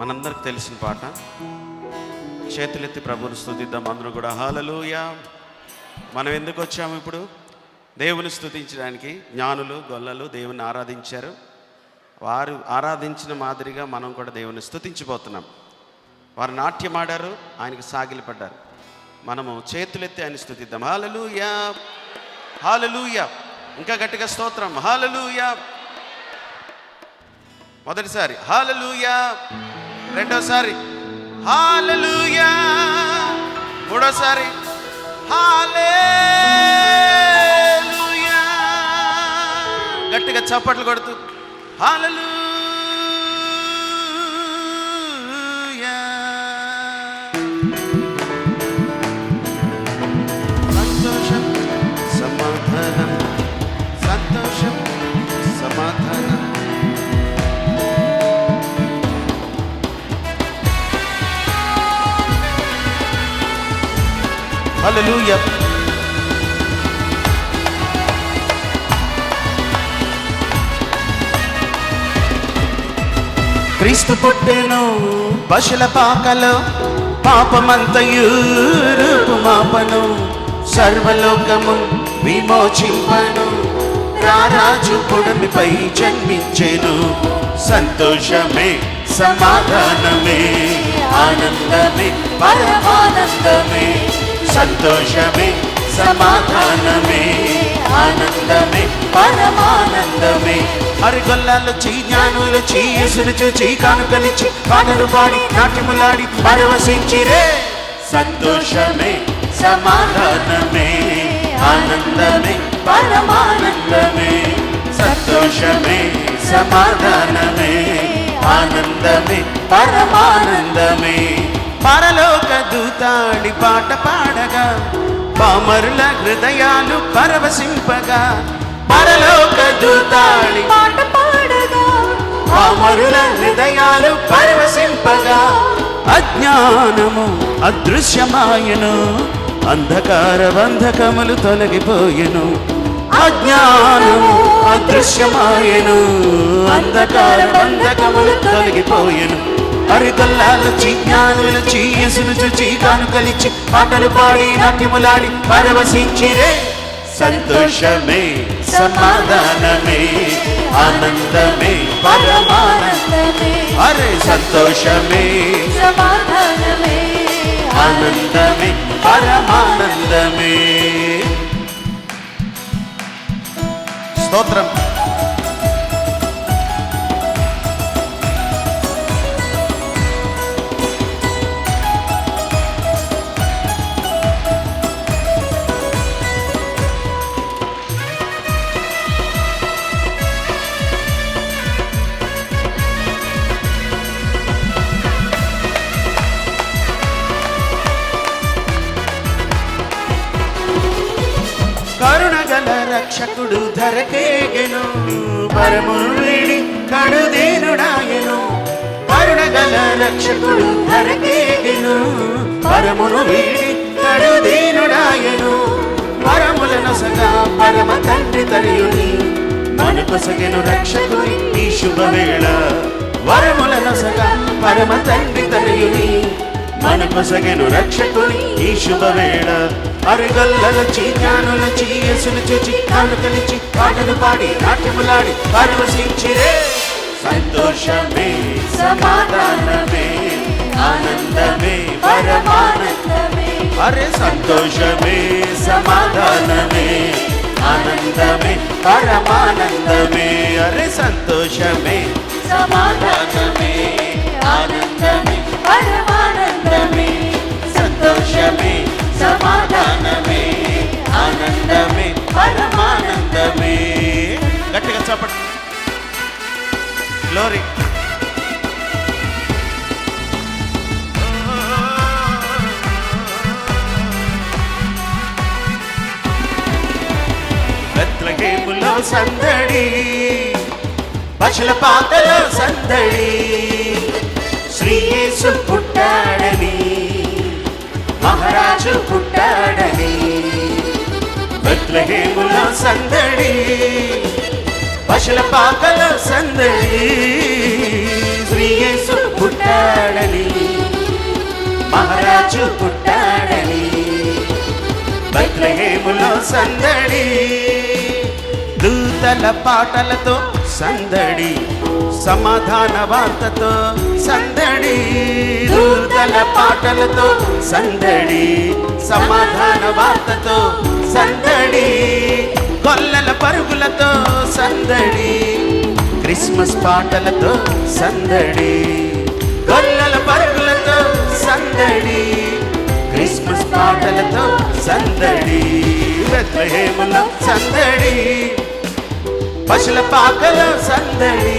మనందరికి తెలిసిన పాట. చేతులెత్తి ప్రభుని స్థుతిద్దాం అందరూ కూడా. హాలలుయా మనం ఎందుకు వచ్చాము ఇప్పుడు? దేవుని స్థుతించడానికి జ్ఞానులు గొల్లలు దేవుని ఆరాధించారు. వారు ఆరాధించిన మాదిరిగా మనం కూడా దేవుని స్థుతించబోతున్నాం వారు నాట్యం ఆడారు ఆయనకు సాగిలి పడ్డారు. మనము చేతులెత్తి ఆయన స్థుతిద్దాం హాలలుయా హాలలుయా ఇంకా గట్టిగా స్తోత్రం. హాలలుయా మొదటిసారి హాలలుయా రెండోసారి. హాలలుయా. మూడోసారి. హాలేలుయా. గట్టిగా చప్పట్లు కొడుతూ. హాలలుయా. హల్లెలూయా క్రీస్తు పుట్టెను పశుల పాకలో పాపమంతయు రూపుమాపను సర్వలోకము విమోచింపను. రారాజు పొడమిపై జన్మించెను. సంతోషమే సమాధానమే ఆనందమే పరమానందమే. సంతోషమే సమాధానమే ఆనందమే పరమానందమే. అరిగొల్లాలు చీ జ్ఞానులు చీ ఎసులు చూచి కానుకలిచ్చి పాటలు పాడి నాట్యములాడి పరవశించిరే సంతోషమే సమాధానమే ఆనందమే పరమానందమే. సంతోషమే సమాధానమే ఆనందమే పరమానందమే. పరలోక దూతాడి పాట పాడగా పామరుల హృదయాలు పరవశింపగా పరలోక దూతాడి పాట పాడగా పామరుల హృదయాలు పరవశింపగా అజ్ఞానము అదృశ్యమాయను అంధకార బంధకములు తొలగిపోయెను అజ్ఞానము అదృశ్యమాయను అంధకార బంధకములు తొలగిపోయెను. అరికల్లాలు జ్ఞానులు చీయసును చూచి కానుకలిచ్చి పాటలు పాడి నాట్యములాడి పరవశించిరే. సంతోషమే సమాధానమే ఆనందమే పరమానంద పరమానందమే. అరే సంతోషమే సమాధానమే ఆనందమే పరమానందమే. స్తోత్రం. కరుణగల రక్షకుడు ధరకేగెను పరమును కడుదేనుడాయను కరుణగల రక్షకుడు ధరకేగెను పరమును వీడి కడుదేనుడాయను వరముల సగా పరమ తండ్రి తనయుని మనకొసగెను రక్షకుని ఈ శుభవేళ. వరముల సగా పరమ తండ్రి తనయుని మనకొసగెను రక్షకుని ఈ శుభవేళ. అరుగల్లల చీజ్ఞానుల చీయసును చూచి కాను కలిచి పాటలు పాడి నాట్యములాడి పరవశించిరే. సంతోషమే సమాధానమే ఆనందమే పరమానందమే. అరే సంతోషమే సమాధానమే ఆనందమే పరమానందమే. అరే సంతోషమే సమాధానమే. పరమానందమే. గట్టిగా చెప్పండి. గ్లోరీ బెత్లహేములో సందడి పశుల పాతలో సందడి శ్రీయేసు పుట్టాడని మహారాజు పుట్టాడని. బెత్లహేములో సందడి పశుల పాకల సందడి. శ్రీయేసు పుట్టాడని మహారాజు పుట్టాడని బత్లహేములో సందడి దూతల పాటలతో సందడి సమాధాన వార్తతో సందడి దూతల పాటలతో సందడి సమాధాన వార్తతో సందడి కొల్లల పరుగులతో సందడి క్రిస్మస్ పాటలతో సందడి కొల్లల పరుగులతో సందడి క్రిస్మస్ పాటలతో సందడి బెత్లహేములో సందడి పశుల పాకలో సందడి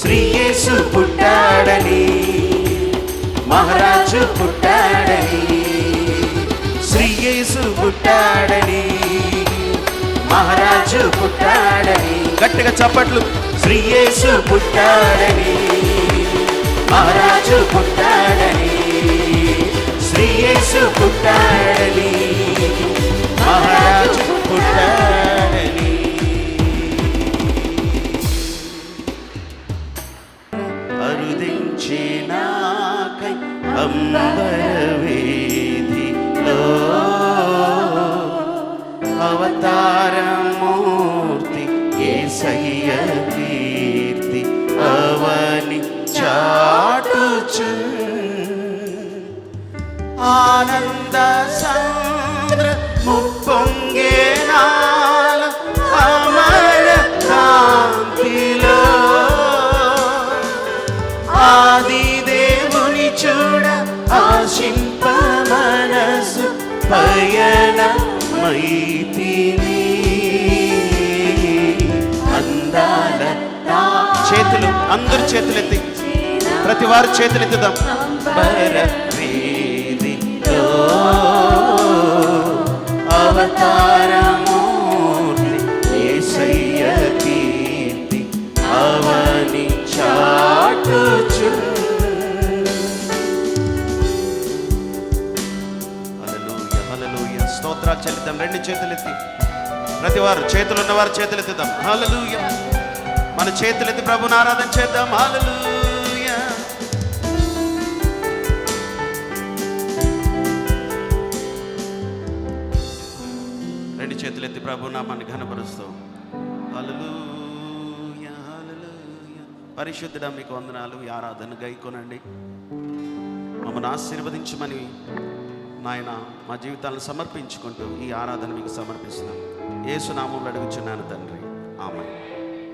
శ్రీయేసు పుట్టాడని మహారాజు పుట్టాడని. పుట్టాడని. మహారాజు పుట్టాడని. గట్టిగా చప్పట్లు. శ్రీయేసు పుట్టాడని. మహారాజు పుట్టాడని. శ్రీయేసు పుట్టాడని. మహారాజు పుట్టాడని. అరుదించినాకై అంబరవేదిలో అవతారమూర్తి ఏసయ్య కీర్తి అవని చాటుచు. ఆనంద సంద్ర ముప్పొంగే నాల అమర కాంతిలో. ఆది దేవుని చూడ ఆశింప మనసు పయన అందాల చేతులు అందరు చేతులెత్తి. ప్రతి వారు బర వీధిలో అవతారమూర్తి కీర్తి అవని చాటుచు చెల్లిద్దాం రెండు చేతులెత్తి. ప్రతి వారు చేతులు ఉన్నవారు చేతులెత్తుదాం. మన చేతులెత్తి ప్రభుని ఆరాధన చేద్దాం. హల్లెలూయా. రెండు చేతులెత్తి ప్రభు నామాన్ని ఘనపరుస్తూ. హల్లెలూయా హల్లెలూయా. పరిశుద్ధుడా మీకు వందనాలు. ఆరాధన గైకొనండి. మమ్మల్ని ఆశీర్వదించమని నాయన మా జీవితాలను సమర్పించుకుంటూ ఈ ఆరాధన మీకు సమర్పిస్తున్నాం. ఏసునామంలో అడుగుచున్నాను తండ్రి. ఆమె